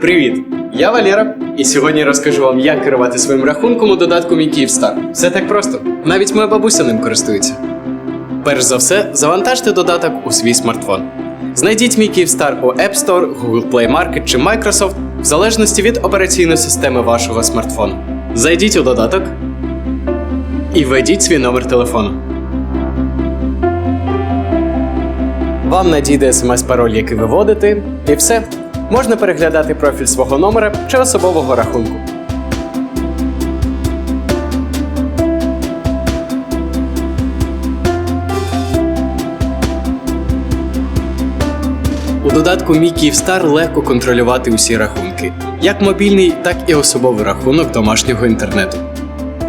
Привіт! Я Валера, і сьогодні розкажу вам, як керувати своїм рахунком у додатку Мій Київстар. Все так просто. Навіть моя бабуся ним користується. Перш за все, завантажте додаток у свій смартфон. Знайдіть мій Київстар у App Store, Google Play Market чи Microsoft в залежності від операційної системи вашого смартфону. Зайдіть у додаток і введіть свій номер телефону. Вам надійде смс-пароль, який ви вводите, і все. Можна переглядати профіль свого номера чи особового рахунку. У додатку Мій Київстар легко контролювати усі рахунки, як мобільний, так і особовий рахунок домашнього інтернету.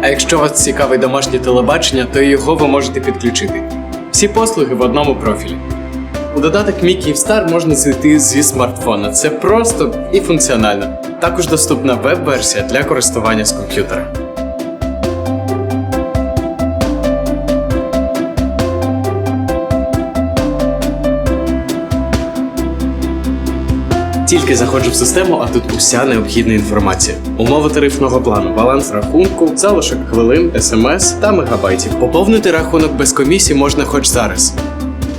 А якщо вас цікавить домашнє телебачення, то його ви можете підключити. Всі послуги в одному профілі. У додаток Мій Київстар можна зайти зі смартфона. Це просто і функціонально. Також доступна веб-версія для користування з комп'ютера. Тільки заходжу в систему, а тут уся необхідна інформація. Умови тарифного плану, баланс рахунку, залишок хвилин, смс та мегабайтів. Поповнити рахунок без комісії можна хоч зараз.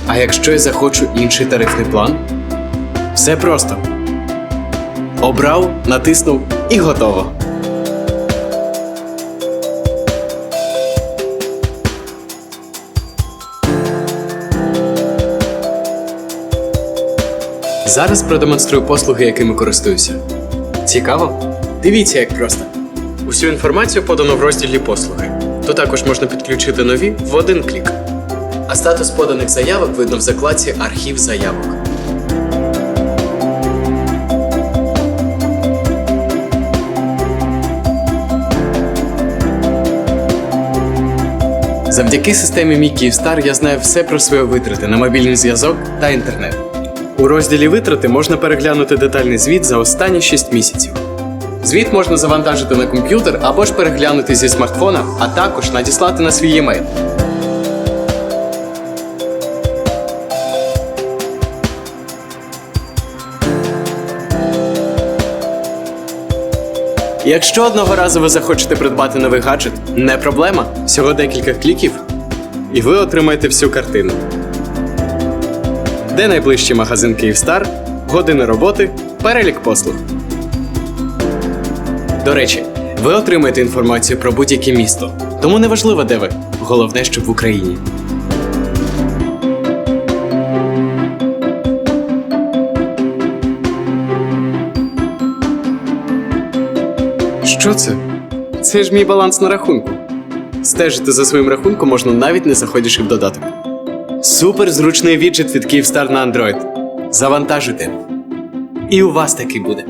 А якщо я захочу інший тарифний план? Все просто. Обрав, натиснув і готово. Зараз продемонструю послуги, якими користуюся. Цікаво? Дивіться, як просто. Усю інформацію подано в розділі послуги. Тут також можна підключити нові в один клік. А статус поданих заявок видно в закладці Архів заявок. Завдяки системі Мій Київстар я знаю все про свої витрати на мобільний зв'язок та інтернет. У розділі витрати можна переглянути детальний звіт за останні 6 місяців. Звіт можна завантажити на комп'ютер або ж переглянути зі смартфона, а також надіслати на свій e-mail. Якщо одного разу ви захочете придбати новий гаджет, не проблема. Всього декілька кліків, і ви отримаєте всю картину. Де найближчий магазин Київстар, години роботи, перелік послуг. До речі, ви отримаєте інформацію про будь-яке місто, тому неважливо, де ви. Головне, щоб в Україні. Що це? Це ж мій баланс на рахунку. Стежити за своїм рахунком можна навіть не заходячи в додаток. Супер зручний віджит від Київстар на Android. Завантажуйте. І у вас такий буде.